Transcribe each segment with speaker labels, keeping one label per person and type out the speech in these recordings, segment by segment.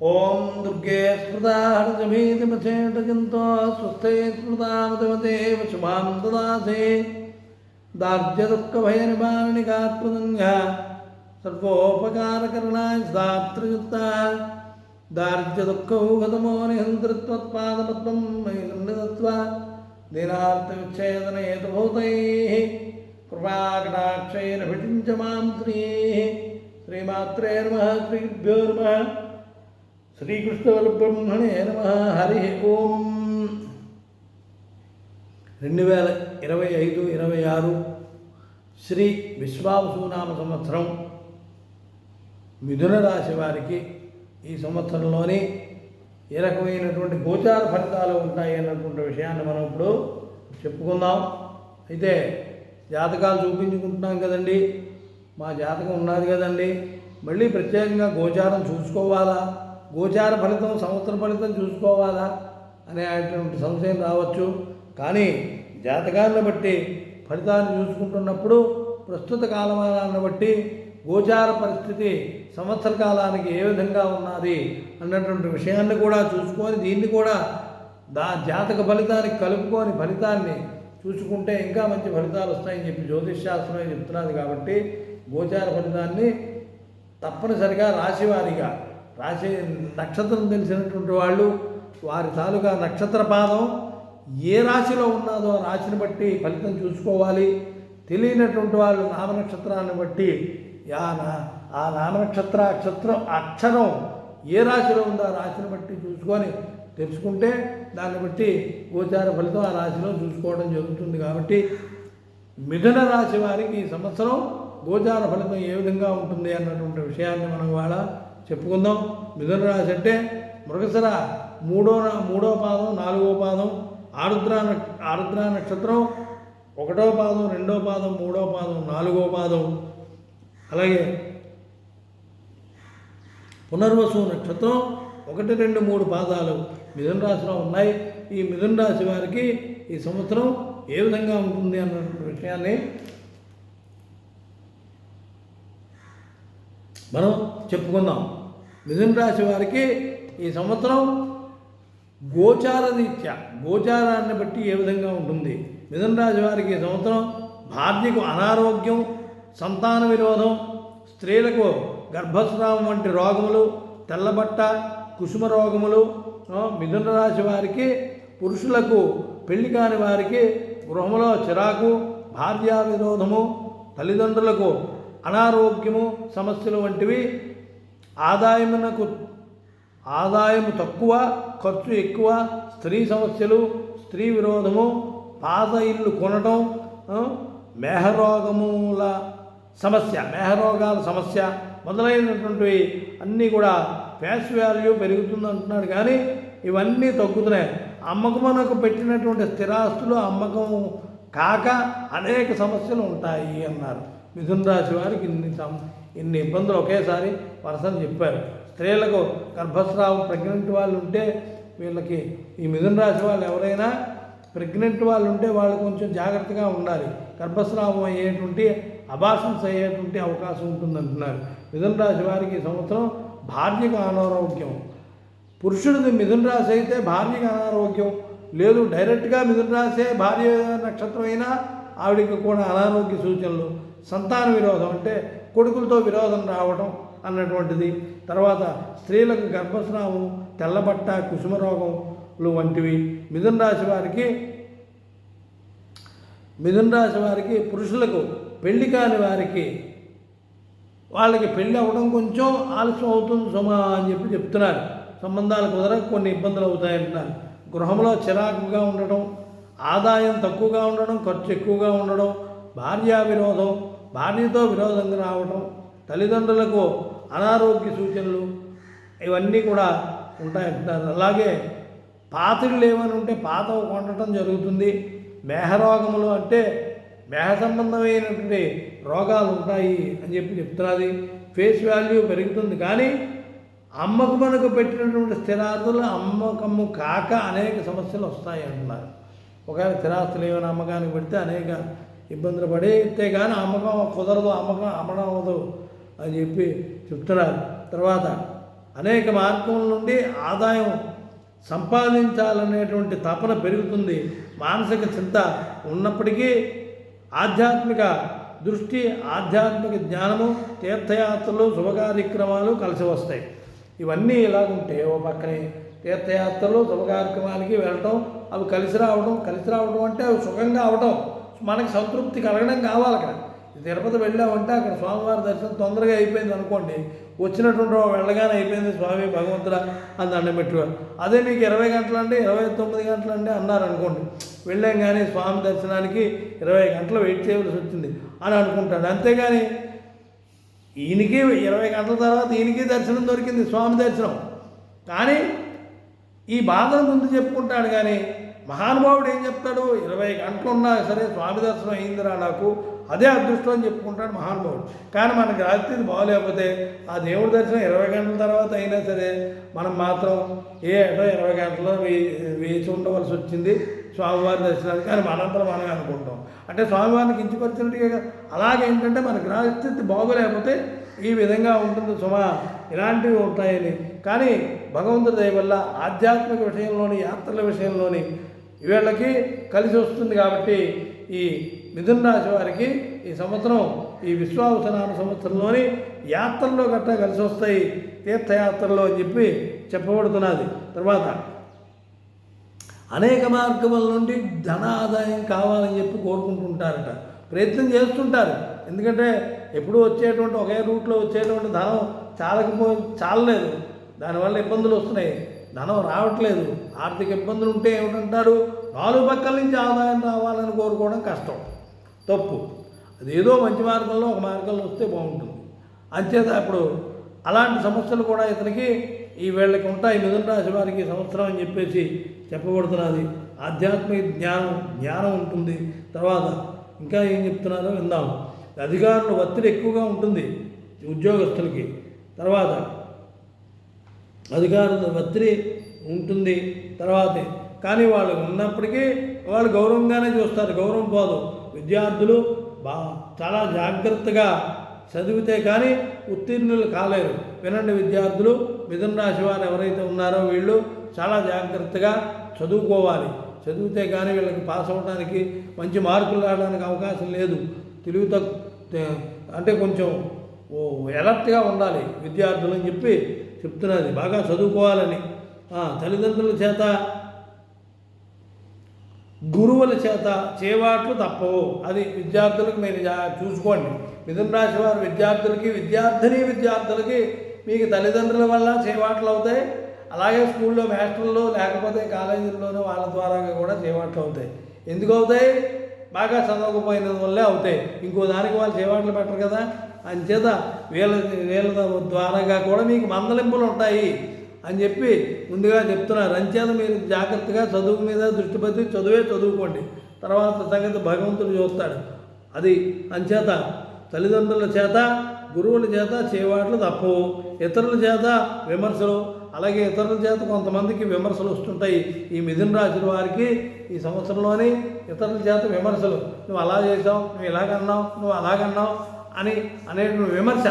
Speaker 1: ഓം ദുർഗേ സ്മൃതാഹൃതഭീതിമശേഷജന്തോ സ്വസ്ഥേ സ്മൃതാമതമതേ ശുഭാം ദദാസേ ദാർഢ്യദുഃഖഭയനിവാരണി കാത്മതന്യ സർവോപകാരകരണായ സ്ഥാപ്തൃയുക്ത ദാർഢ്യദുഃഖൗഹതമോനിഹന്തൃത്വത്പാദപത്വം മൈതൃത്വ ദിനാർത്ഥവിച്ഛേദനേതുഭൂതൈः കൃപാകടാക്ഷൈരഭിചിഞ്ച മാം ശ്രീ ശ്രീമാത്രേ നമ ശ്രീഭ്യോ శ్రీకృష్ణవరబ్రహ్మణే నమ హరి ఓం. రెండు వేల ఇరవై ఐదు ఇరవై ఆరు శ్రీ విశ్వావసునామ సంవత్సరం మిథున రాశి వారికి ఈ సంవత్సరంలోని ఏ రకమైనటువంటి గోచార ఫలితాలు ఉంటాయి అన్నటువంటి విషయాన్ని మనం ఇప్పుడు చెప్పుకుందాం. అయితే జాతకాలు చూపించుకుంటున్నాం కదండి. మా జాతకం ఉన్నది కదండి. మళ్ళీ ప్రత్యేకంగా గోచారం చూసుకోవాలా? గోచార ఫలితం సంవత్సర ఫలితం చూసుకోవాలా అనేటువంటి సంశయం రావచ్చు. కానీ జాతకాలను బట్టి ఫలితాన్ని చూసుకుంటున్నప్పుడు ప్రస్తుత కాలమానాన్ని బట్టి గోచార పరిస్థితి సంవత్సర కాలానికి ఏ విధంగా ఉన్నది అన్నటువంటి విషయాన్ని కూడా చూసుకొని దీన్ని కూడా దా జాతక ఫలితానికి కలుపుకొని ఫలితాన్ని చూసుకుంటే ఇంకా మంచి ఫలితాలు వస్తాయని చెప్పి జ్యోతిష్ శాస్త్రం చెప్తున్నది కాబట్టి గోచార ఫలితాన్ని తప్పనిసరిగా రాశివారిగా రాశి నక్షత్రం తెలిసినటువంటి వాళ్ళు వారి తాలూకా నక్షత్ర పాదం ఏ రాశిలో ఉన్నదో ఆ రాశిని బట్టి ఫలితం చూసుకోవాలి. తెలియనటువంటి వాళ్ళు నామనక్షత్రాన్ని బట్టి ఆ నా- ఆ నామనక్షత్ర అక్షత్రం అక్షరం ఏ రాశిలో ఉందో ఆ రాశిని బట్టి చూసుకొని తెలుసుకుంటే దాన్ని బట్టి గోచార ఫలితం ఆ రాశిలో చూసుకోవడం జరుగుతుంది కాబట్టి మిథున రాశి వారికి ఈ సంవత్సరం గోచార ఫలితం ఏ విధంగా ఉంటుంది అన్నటువంటి విషయాన్ని మనం వాళ్ళ చెప్పుకుందాం. మిథున రాశి అంటే మృగశిర మూడో మూడో పాదం నాలుగో పాదం ఆరుద్ర ఆరుద్ర నక్షత్రం ఒకటో పాదం రెండో పాదం మూడో పాదం నాలుగో పాదం. అలాగే పునర్వసు నక్షత్రం ఒకటి రెండు మూడు పాదాలు మిథున రాశిలో ఉన్నాయి. ఈ మిథున రాశి వారికి ఈ సంవత్సరం ఏ విధంగా ఉంటుంది అన్న విషయాన్ని మనం చెప్పుకుందాం. మిథున రాశి వారికి ఈ సంవత్సరం గోచార రీత్యా గోచారాన్ని బట్టి ఏ విధంగా ఉంటుంది? మిథున రాశి వారికి ఈ సంవత్సరం భార్యకు అనారోగ్యం సంతాన విరోధం స్త్రీలకు గర్భస్రావం వంటి రోగములు తెల్లబట్ట కుసుమ రోగములు మిథున రాశి వారికి పురుషులకు పెళ్ళి కాని వారికి గృహములో చిరాకు భార్యా విరోధము తల్లిదండ్రులకు అనారోగ్యము సమస్యలు వంటివి ఆదాయమునకు ఆదాయం తక్కువ ఖర్చు ఎక్కువ స్త్రీ సమస్యలు స్త్రీ విరోధము పాత ఇల్లు కొనటం మేహరోగముల సమస్య మేహరోగాల సమస్య మొదలైనటువంటివి అన్నీ కూడా ఫేస్ వాల్యూ పెరుగుతుంది అంటున్నాడు కానీ ఇవన్నీ తగ్గుతున్నాయి. అమ్మకమునకు పెట్టినటువంటి స్థిరాస్తులు అమ్మకం కాక అనేక సమస్యలు ఉంటాయి అన్నారు. మిథున రాశి వారికి ఇన్ని సం ఇన్ని ఇబ్బందులు ఒకేసారి వరసని చెప్పారు. స్త్రీలకు గర్భస్రావం ప్రెగ్నెంట్ వాళ్ళు ఉంటే వీళ్ళకి ఈ మిథున రాశి వాళ్ళు ఎవరైనా ప్రెగ్నెంట్ వాళ్ళు ఉంటే వాళ్ళు కొంచెం జాగ్రత్తగా ఉండాలి. గర్భస్రావం అయ్యేటువంటి అభాషన్స్ అయ్యేటువంటి అవకాశం ఉంటుందంటున్నారు. మిథున రాశి వారికి ఈ సంవత్సరం భార్యకు అనారోగ్యం. పురుషుడిది మిథున రాశి అయితే భార్యకు అనారోగ్యం. లేదు డైరెక్ట్గా మిథున రాశే భార్య నక్షత్రం అయినా ఆవిడకి కూడా అనారోగ్య సూచనలు. సంతాన విరోధం అంటే కొడుకులతో విరోధం రావడం అన్నటువంటిది. తర్వాత స్త్రీలకు గర్భస్రావం తెల్లబట్ట కుసుమ రోగంలు వంటివి. మిథున రాశి వారికి మిథున రాశి వారికి పురుషులకు పెళ్ళి కాని వారికి వాళ్ళకి పెళ్ళి అవ్వడం కొంచెం ఆలస్యం అవుతుంది సుమా అని చెప్పి చెప్తున్నారు. సంబంధాలు కుదరక కొన్ని ఇబ్బందులు అవుతాయంటున్నారు గృహంలో చిరాకుగా ఉండడం ఆదాయం తక్కువగా ఉండడం ఖర్చు ఎక్కువగా ఉండడం భార్యా విరోధం భార్యతో విరోధంగా రావడం తల్లిదండ్రులకు అనారోగ్య సూచనలు ఇవన్నీ కూడా ఉంటాయంటున్నారు అలాగే పాత్రలు ఏమైనా ఉంటే పాత కొండటం జరుగుతుంది. మేహరోగములు అంటే మేహ సంబంధమైనటువంటి రోగాలు ఉంటాయి అని చెప్పి చెప్తున్నది ఫేస్ వాల్యూ పెరుగుతుంది. కానీ అమ్మకమునకు పెట్టినటువంటి స్థిరాస్తులు అమ్మకము కాక అనేక సమస్యలు వస్తాయి అంటున్నారు. ఒకవేళ స్థిరాస్తులు ఏమైనా అమ్మకానికి పెడితే అనేక ఇబ్బందులు పడితే కానీ అమ్మకం కుదరదు అమ్మకం అమ్మడం అవ్వదు అని చెప్పి చెప్తున్నారు. తర్వాత అనేక మార్గముల నుండి ఆదాయం సంపాదించాలనేటువంటి తపన పెరుగుతుంది. మానసిక చింత ఉన్నప్పటికీ ఆధ్యాత్మిక దృష్టి ఆధ్యాత్మిక జ్ఞానము తీర్థయాత్రలు శుభకార్యక్రమాలు కలిసి వస్తాయి. ఇవన్నీ ఇలాగుంటే ఓ పక్కనే తీర్థయాత్రలు శుభకార్యక్రమాలకి వెళ్ళటం అవి కలిసి రావడం కలిసి రావడం అంటే అవి సుఖంగా అవడం మనకి సంతృప్తి కలగడం కావాలి అక్కడ. తిరుపతి వెళ్ళామంటే అక్కడ స్వామివారి దర్శనం తొందరగా అయిపోయింది అనుకోండి. వచ్చినటువంటి వెళ్ళగానే అయిపోయింది స్వామి భగవంతుడ అని దండం పెట్టుకోవాలి. అదే మీకు ఇరవై గంటలు అంటే ఇరవై తొమ్మిది గంటలు అంటే అన్నారు అనుకోండి. వెళ్ళాం కానీ స్వామి దర్శనానికి ఇరవై గంటలు వెయిట్ చేయవలసి వచ్చింది అని అనుకుంటాడు. అంతేగాని ఈయనకి ఇరవై గంటల తర్వాత ఈయనకి దర్శనం దొరికింది స్వామి దర్శనం. కానీ ఈ బాధను ముందు చెప్పుకుంటాడు కానీ మహానుభావుడు ఏం చెప్తాడు? ఇరవై గంటలు ఉన్నా సరే స్వామి దర్శనం అయిందిరా నాకు. అదే అదృష్టం అని చెప్పుకుంటాడు మహానుభావుడు. కానీ మనకి రాత్రి బాగోలేకపోతే ఆ దేవుడి దర్శనం ఇరవై గంటల తర్వాత అయినా సరే మనం మాత్రం ఏ ఏటో ఇరవై గంటల్లో వే- వేచి ఉండవలసి వచ్చింది స్వామివారి దర్శనానికి. కానీ మనంతా మనమే అనుకుంటాం. అంటే స్వామివారిని కించపరిచినట్టుగా కాదు. అలాగే ఏంటంటే మన బాగోలేకపోతే ఈ విధంగా ఉంటుంది సుమా. ఇలాంటివి ఉంటాయని. కానీ భగవంతుడి దయ వల్ల ఆధ్యాత్మిక విషయంలోని యాత్రల విషయంలోని వీళ్ళకి కలిసి వస్తుంది కాబట్టి ఈ మిథున రాశి వారికి ఈ సంవత్సరం ఈ విశ్వావసనామ సంవత్సరంలోని యాత్రల్లో గట్టా కలిసి వస్తాయి తీర్థయాత్రలో అని చెప్పి చెప్పబడుతున్నది. తర్వాత అనేక మార్గముల నుండి ధన ఆదాయం కావాలని చెప్పి కోరుకుంటుంటారట. ప్రయత్నం చేస్తుంటారు. ఎందుకంటే ఎప్పుడూ వచ్చేటువంటి ఒకే రూట్లో వచ్చేటువంటి ధనం చాలకపో చాలలేదు. దానివల్ల ఇబ్బందులు వస్తున్నాయి. ధనం రావట్లేదు. ఆర్థిక ఇబ్బందులు ఉంటే ఏమిటంటారు? నాలుగు పక్కల నుంచి ఆదాయం రావాలని కోరుకోవడం కష్టం. తప్పు. అదేదో మంచి మార్గంలో ఒక మార్గంలో వస్తే బాగుంటుంది. అంచేత ఇప్పుడు అలాంటి సమస్యలు కూడా ఇతనికి ఈ వీళ్ళకి ఉంటాయి. మిథున రాశి వారికి సంవత్సరం అని చెప్పేసి చెప్పబడుతున్నది. ఆధ్యాత్మిక జ్ఞానం జ్ఞానం ఉంటుంది. తర్వాత ఇంకా ఏం చెప్తున్నారో విందాం. అధికారుల ఒత్తిడి ఎక్కువగా ఉంటుంది ఉద్యోగస్తులకి. తర్వాత అధికారుల ఒత్తిడి ఉంటుంది తర్వాతే. కానీ వాళ్ళు ఉన్నప్పటికీ వాళ్ళు గౌరవంగానే చూస్తారు గౌరవం పోదు. విద్యార్థులు బా చాలా జాగ్రత్తగా చదివితే కానీ ఉత్తీర్ణులు కాలేరు. వినండి విద్యార్థులు మిథున రాశి వారు ఎవరైతే ఉన్నారో వీళ్ళు చాలా జాగ్రత్తగా చదువుకోవాలి. చదివితే కానీ వీళ్ళకి పాస్ అవ్వడానికి మంచి మార్కులు రావడానికి అవకాశం లేదు. తెలివి తక్కు అంటే కొంచెం ఓ ఎలర్ట్గా ఉండాలి విద్యార్థులు అని చెప్పి చెప్తున్నది. బాగా చదువుకోవాలని. తల్లిదండ్రుల చేత గురువుల చేత చేవాట్లు తప్పవు. అది విద్యార్థులకు మీరు చూసుకోండి. మిథున రాశి వారి విద్యార్థులకి విద్యార్థిని విద్యార్థులకి మీకు తల్లిదండ్రుల వల్ల చేవాట్లు అవుతాయి. అలాగే స్కూల్లో మాస్టర్లు లేకపోతే కాలేజీల్లోనూ వాళ్ళ ద్వారా కూడా చేవాట్లు అవుతాయి. ఎందుకు అవుతాయి? బాగా చదవకపోయిన వల్లే అవుతాయి. ఇంకో దానికి వాళ్ళు చేవాట్లు పెట్టరు కదా. అంచేత వీళ్ళ వీళ్ళ ద్వారాగా కూడా మీకు మందలింపులు ఉంటాయి అని చెప్పి ముందుగా చెప్తున్నారు. అంచేత మీరు జాగ్రత్తగా చదువు మీద దృష్టి పెట్టి చదువే చదువుకోండి. తర్వాత సంగతి భగవంతుడు చూస్తాడు. అది అంచేత తల్లిదండ్రుల చేత గురువుల చేత చేవాట్లు తప్పవు. ఇతరుల చేత విమర్శలు అలాగే ఇతరుల చేత కొంతమందికి విమర్శలు వస్తుంటాయి. ఈ మిథున రాశి వారికి ఈ సంవత్సరంలోని ఇతరుల చేత విమర్శలు నువ్వు అలా చేసావు నువ్వు ఇలాగన్నావు నువ్వు అలాగన్నావు అని అనేటువంటి విమర్శ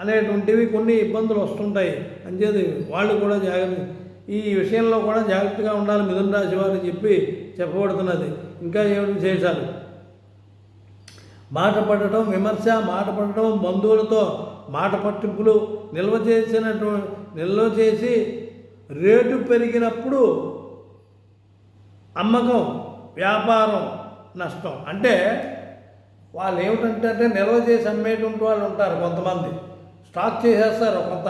Speaker 1: అనేటువంటివి కొన్ని ఇబ్బందులు వస్తుంటాయి. అంచేది వాళ్ళు కూడా జాగ్రత్త ఈ విషయంలో కూడా జాగ్రత్తగా ఉండాలి మిథున రాశి వారు చెప్పి చెప్పబడుతున్నది. ఇంకా ఏమిటి విశేషాలు. మాట పడటం విమర్శ మాట పడటం బంధువులతో మాట పట్టింపులు నిల్వ చేసినటువంటి నిల్వ చేసి రేటు పెరిగినప్పుడు అమ్మకం వ్యాపారం నష్టం. అంటే వాళ్ళు ఏమిటంటే నిల్వ చేసి అమ్మేటువంటి వాళ్ళు ఉంటారు కొంతమంది. స్టాక్ చేసేస్తారు కొంత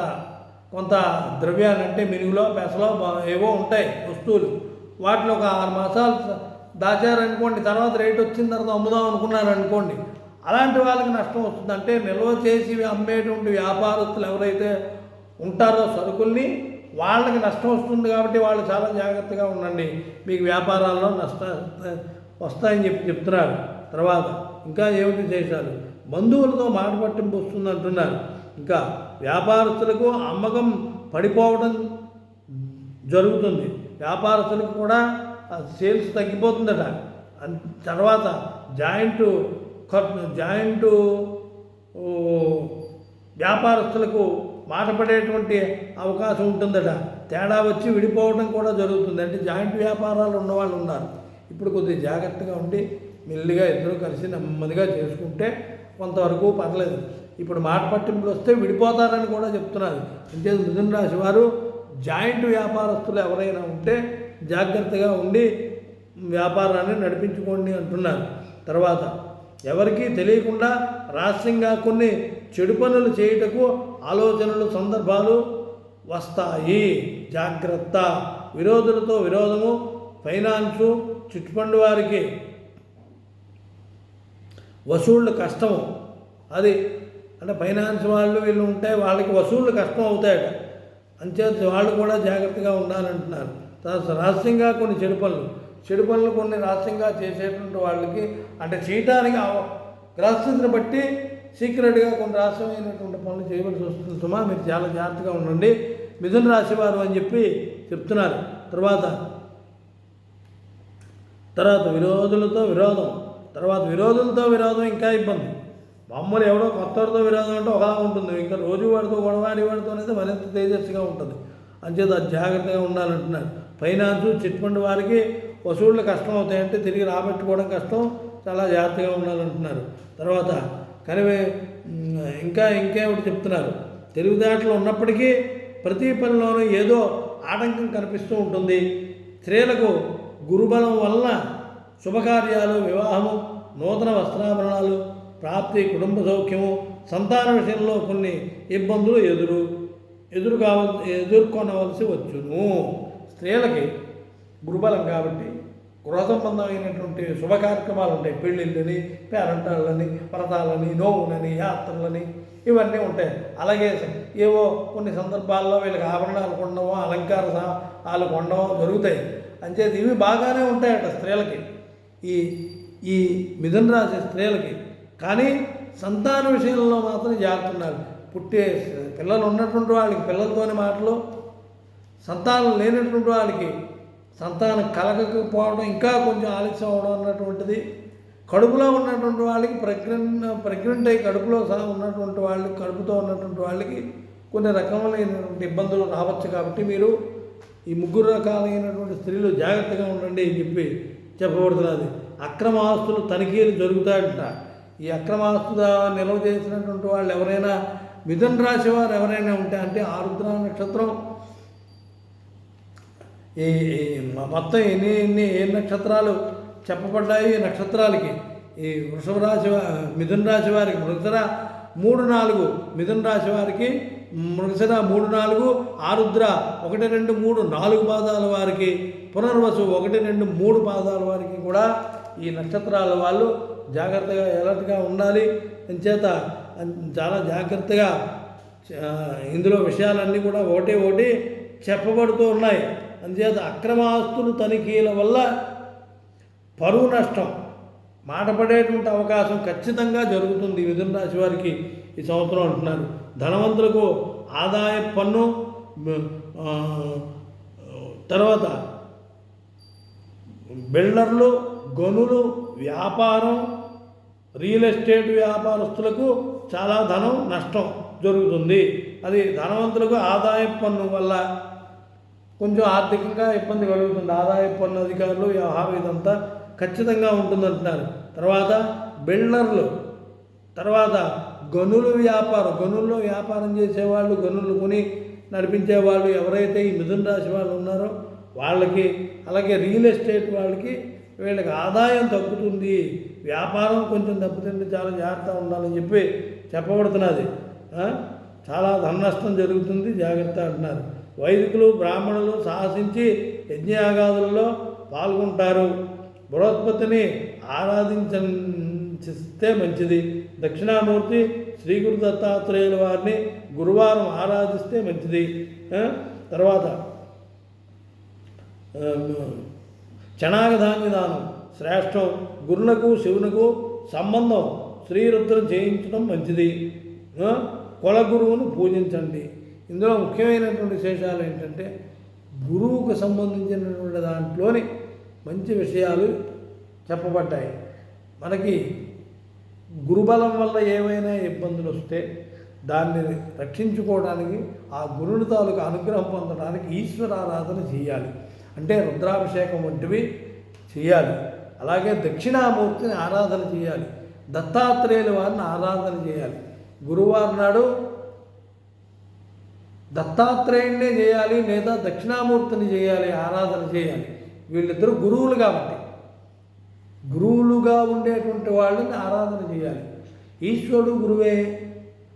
Speaker 1: కొంత ద్రవ్యాన్ని అంటే మినుగులో పెసలో ఏవో ఉంటాయి వస్తువులు. వాటిలో ఒక ఆరు మాసాలు దాచారనుకోండి తర్వాత రేట్ వచ్చిన తర్వాత అమ్ముదాం అనుకున్నారు అనుకోండి అలాంటి వాళ్ళకి నష్టం వస్తుంది అంటే నిల్వ చేసి అమ్మేటువంటి వ్యాపారస్తులు ఎవరైతే ఉంటారో సరుకుల్ని వాళ్ళకి నష్టం వస్తుంది కాబట్టి వాళ్ళు చాలా జాగ్రత్తగా ఉండండి. మీకు వ్యాపారాల్లో నష్ట వస్తాయని చెప్పి చెప్తున్నారు. తర్వాత ఇంకా ఏమిటి చేశారు బంధువులతో మాట పట్టింపు వస్తుంది అంటున్నారు. ఇంకా వ్యాపారస్తులకు అమ్మకం పడిపోవడం జరుగుతుంది. వ్యాపారస్తులకు కూడా సేల్స్ తగ్గిపోతుందట. తర్వాత జాయింట్ ఖర్చు జాయింట్ వ్యాపారస్తులకు మాట పడేటువంటి అవకాశం ఉంటుందట. తేడా వచ్చి విడిపోవడం కూడా జరుగుతుంది. అంటే జాయింట్ వ్యాపారాలు ఉన్నవాళ్ళు ఉన్నారు. ఇప్పుడు కొద్దిగా జాగ్రత్తగా ఉండి మెల్లిగా ఇద్దరు కలిసి నెమ్మదిగా చేసుకుంటే కొంతవరకు పర్లేదు. ఇప్పుడు మాట పట్టింపులు వస్తే విడిపోతారని కూడా చెప్తున్నారు. అంటే మిథున రాశి వారు జాయింట్ వ్యాపారస్తులు ఎవరైనా ఉంటే జాగ్రత్తగా ఉండి వ్యాపారాన్ని నడిపించుకోండి అంటున్నారు. తర్వాత ఎవరికీ తెలియకుండా రహస్యంగా కొన్ని చెడు పనులు చేయుటకు ఆలోచనలు సందర్భాలు వస్తాయి. జాగ్రత్త. విరోధులతో విరోధము ఫైనాన్సు చిట్టుపండు వారికి వసూళ్ళు కష్టము అది అంటే ఫైనాన్స్ వాళ్ళు వీళ్ళు ఉంటే వాళ్ళకి వసూళ్ళు కష్టం అవుతాయట. అంచేత వాళ్ళు కూడా జాగ్రత్తగా ఉండాలంటున్నారు. తర్వాత రహస్యంగా కొన్ని చెడు పనులు. చెడు పనులు కొన్ని రహస్యంగా చేసేటువంటి వాళ్ళకి అంటే చేయటానికి గ్రహస్థితిని బట్టి సీక్రెట్గా కొన్ని రహస్యమైనటువంటి పనులు చేయవలసి వస్తుంది. సుమా మీరు చాలా జాగ్రత్తగా ఉండండి. మిథున రాశి వారు అని చెప్పి చెప్తున్నారు. తర్వాత తర్వాత విరోధులతో విరోధం. తర్వాత విరోధులతో విరోధం ఇంకా ఇబ్బంది. మామూలు ఎవడో కొత్తవారితో విరోధం అంటే ఒకలా ఉంటుంది. ఇంకా రోజు వాడితో గొడవాడి వాడితో అనేది మరింత తేజస్సుగా ఉంటుంది. అంచేత అది జాగ్రత్తగా ఉండాలంటున్నారు. ఫైనాన్స్ చిట్ ఫండ్ వారికి వసూళ్ళు కష్టం అవుతాయంటే తిరిగి రాబట్టుకోవడం కష్టం. చాలా జాగ్రత్తగా ఉండాలంటున్నారు. తర్వాత కానీ ఇంకా ఇంకేమిటి చెప్తున్నారు? తెలివితేటలు ఉన్నప్పటికీ ప్రతి పనిలోనూ ఏదో ఆటంకం కనిపిస్తూ ఉంటుంది. స్త్రీలకు గురుబలం వల్ల శుభకార్యాలు వివాహము నూతన వస్త్రాభరణాలు ప్రాప్తి కుటుంబ సౌఖ్యము సంతాన విషయంలో కొన్ని ఇబ్బందులు ఎదురు ఎదురు కావలసి ఎదుర్కొనవలసి వచ్చును. స్త్రీలకి గురుబలం కాబట్టి గృహ సంబంధమైనటువంటి శుభ కార్యక్రమాలు ఉంటాయి. పెళ్ళిళ్ళని పేరంటాళ్ళని వ్రతాలని నోవులని యాత్రలని ఇవన్నీ ఉంటాయి. అలాగే ఏవో కొన్ని సందర్భాల్లో వీళ్ళకి ఆభరణాలు కొనడమో అలంకార సాలు కొనడమో జరుగుతాయి. అంచేది ఇవి బాగానే ఉంటాయట స్త్రీలకి. ఈ ఈ మిథున రాశి స్త్రీలకి. కానీ సంతాన విషయంలో మాత్రం జాగ్రత్త ఉండాలి. పుట్టే పిల్లలు ఉన్నటువంటి వాళ్ళకి పిల్లలతోని మాటలు సంతానం లేనటువంటి వాళ్ళకి సంతానం కలగకపోవడం ఇంకా కొంచెం ఆలస్యం అవడం అన్నటువంటిది. కడుపులో ఉన్నటువంటి వాళ్ళకి ప్రెగ్నెంట్ ప్రెగ్నెంట్ అయ్యి కడుపులో సహా ఉన్నటువంటి వాళ్ళకి కడుపుతో ఉన్నటువంటి వాళ్ళకి కొన్ని రకములైనటువంటి ఇబ్బందులు రావచ్చు కాబట్టి మీరు ఈ ముగ్గురు రకాలైనటువంటి స్త్రీలు జాగ్రత్తగా ఉండండి అని చెప్పి చెప్పబడుతున్నది. అది అక్రమాస్తులు తనిఖీలు జరుగుతాయంట. ఈ అక్రమ నిల్వ చేసినటువంటి వాళ్ళు ఎవరైనా మిథున రాశి వారు ఎవరైనా ఉంటే అంటే ఆరుద్ర నక్షత్రం. ఈ మొత్తం ఎన్ని ఎన్ని ఏ నక్షత్రాలు చెప్పబడ్డాయి? ఈ నక్షత్రాలకి ఈ వృషభ రాశి మిథున్ మిథున రాశి వారికి మృగశిర మూడు నాలుగు మిథున రాశి వారికి మృగశిర మూడు నాలుగు ఆరుద్ర ఒకటి రెండు మూడు నాలుగు పాదాల వారికి పునర్వసు ఒకటి రెండు మూడు పాదాల వారికి కూడా ఈ నక్షత్రాల వాళ్ళు జాగ్రత్తగా ఎలర్ట్గా ఉండాలి. అంచేత చాలా జాగ్రత్తగా ఇందులో విషయాలన్నీ కూడా ఒకటి ఒకటి చెప్పబడుతూ ఉన్నాయి. అందుచేత అక్రమ ఆస్తులు తనిఖీల వల్ల పరువు నష్టం మాట పడేటువంటి అవకాశం ఖచ్చితంగా జరుగుతుంది మిథున రాశి వారికి ఈ సంవత్సరం అంటున్నారు. ధనవంతులకు ఆదాయ పన్ను తర్వాత బిల్డర్లు గనులు వ్యాపారం రియల్ ఎస్టేట్ వ్యాపారస్తులకు చాలా ధనం నష్టం జరుగుతుంది. అది ధనవంతులకు ఆదాయ పన్ను వల్ల కొంచెం ఆర్థికంగా ఇబ్బంది కలుగుతుంది. ఆదాయ పన్ను అధికారులు వ్యవహారం ఇదంతా ఖచ్చితంగా ఉంటుందంటున్నారు. తర్వాత బిల్డర్లు తర్వాత గనులు వ్యాపారం. గనుల్లో వ్యాపారం చేసేవాళ్ళు గనులు కొని నడిపించేవాళ్ళు ఎవరైతే ఈ మిథున రాశి వాళ్ళు ఉన్నారో వాళ్ళకి అలాగే రియల్ ఎస్టేట్ వాళ్ళకి వీళ్ళకి ఆదాయం తగ్గుతుంది వ్యాపారం కొంచెం దెబ్బతింటే చాలా జాగ్రత్త ఉండాలని చెప్పి చెప్పబడుతున్నది. చాలా ధన నష్టం జరుగుతుంది జాగ్రత్త అంటున్నారు. వైదికులు బ్రాహ్మణులు సాహసించి యజ్ఞయాగాదులలో పాల్గొంటారు. బృహస్పతిని ఆరాధించిస్తే మంచిది. దక్షిణామూర్తి శ్రీ గురు దత్తాత్రేయుల వారిని గురువారం ఆరాధిస్తే మంచిది. తర్వాత ఆ, దానం శ్రేష్టం గురునకు శివునకు సంబంధం శ్రీరుద్రం చేయించడం మంచిది. ఆ? కుల గురువును పూజించండి. ఇందులో ముఖ్యమైనటువంటి విశేషాలు ఏంటంటే గురువుకు సంబంధించినటువంటి దాంట్లోని మంచి విషయాలు చెప్పబడ్డాయి. మనకి గురుబలం వల్ల ఏవైనా ఇబ్బందులు వస్తే దాన్ని రక్షించుకోవడానికి ఆ గురుని తాలూకు అనుగ్రహం పొందడానికి ఈశ్వర ఆరాధన చేయాలి. అంటే రుద్రాభిషేకం వంటివి చేయాలి. అలాగే దక్షిణామూర్తిని ఆరాధన చేయాలి. దత్తాత్రేయుల వారిని ఆరాధన చేయాలి. గురువారు నాడు దత్తాత్రేయుడినే చేయాలి లేదా దక్షిణామూర్తిని చేయాలి ఆరాధన చేయాలి. వీళ్ళిద్దరూ గురువులు కాబట్టి. గురువులుగా ఉండేటువంటి వాళ్ళని ఆరాధన చేయాలి. ఈశ్వరుడు గురువే.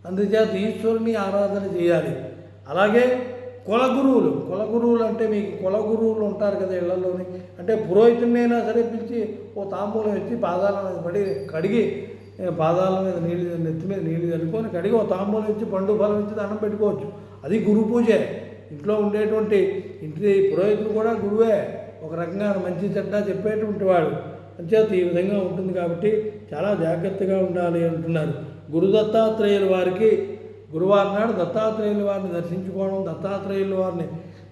Speaker 1: అందుచేత ఈశ్వరుని ఆరాధన చేయాలి. అలాగే కుల గురువులు కుల గురువులు అంటే మీకు కుల గురువులు ఉంటారు కదా ఇళ్ళలోని. అంటే పురోహితుడినైనా సరే పిలిచి ఓ తాంబూలం ఇచ్చి పాదాల మీద పడి కడిగి పాదాల మీద నీళ్ళు నెత్తి మీద నీళ్ళు చల్లుకొని కడిగి ఓ తాంబూలం ఇచ్చి పండు ఫలం ఇచ్చి దండం పెట్టుకోవచ్చు. అది గురు పూజే. ఇంట్లో ఉండేటువంటి ఇంటి పురోహితుడు కూడా గురువే. ఒక రకంగా మంచి చెడ్డ చెప్పేటువంటి వాడు. అంచేత ఈ విధంగా ఉంటుంది కాబట్టి చాలా జాగ్రత్తగా ఉండాలి అంటున్నారు. గురుదత్తాత్రేయుల వారికి గురువారం నాడు దత్తాత్రేయుల వారిని దర్శించుకోవడం దత్తాత్రేయుల వారిని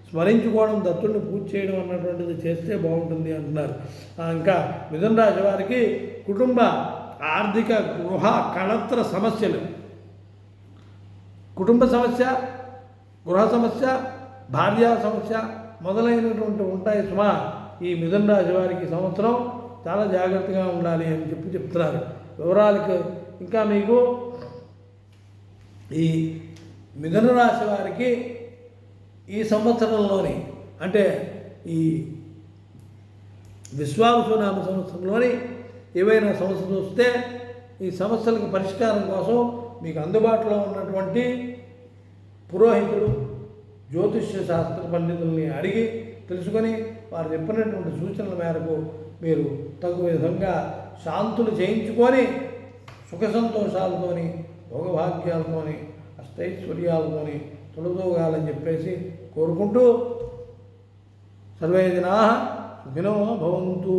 Speaker 1: స్మరించుకోవడం దత్తుడిని పూజ చేయడం అన్నటువంటిది చేస్తే బాగుంటుంది అంటున్నారు. ఇంకా మిథున రాశి వారికి కుటుంబ ఆర్థిక గృహ కళత్ర సమస్యలు. కుటుంబ సమస్య గృహ సమస్య భార్యా సమస్య మొదలైనటువంటి ఉంటాయి సుమా ఈ మిథున రాశి వారికి సంవత్సరం. చాలా జాగ్రత్తగా ఉండాలి అని చెప్పి చెప్తున్నారు. వివరాలకు ఇంకా మీకు ఈ మిథున రాశి వారికి ఈ సంవత్సరంలోని అంటే ఈ విశ్వావసునామ సంవత్సరంలోని ఏవైనా సమస్యలు వస్తే ఈ సమస్యలకు పరిష్కారం కోసం మీకు అందుబాటులో ఉన్నటువంటి పురోహితుడు జ్యోతిష్య శాస్త్ర పండితుల్ని అడిగి తెలుసుకొని వారు చెప్పినటువంటి సూచనల మేరకు మీరు తగు విధంగా శాంతులు చేయించుకొని సుఖ సంతోషాలతోని భోగభాగ్యాలతోని అష్టైశ్వర్యాలతోని తొలదోగాలని చెప్పేసి కోరుకుంటూ సర్వే జనా సుఖినో భవంతు.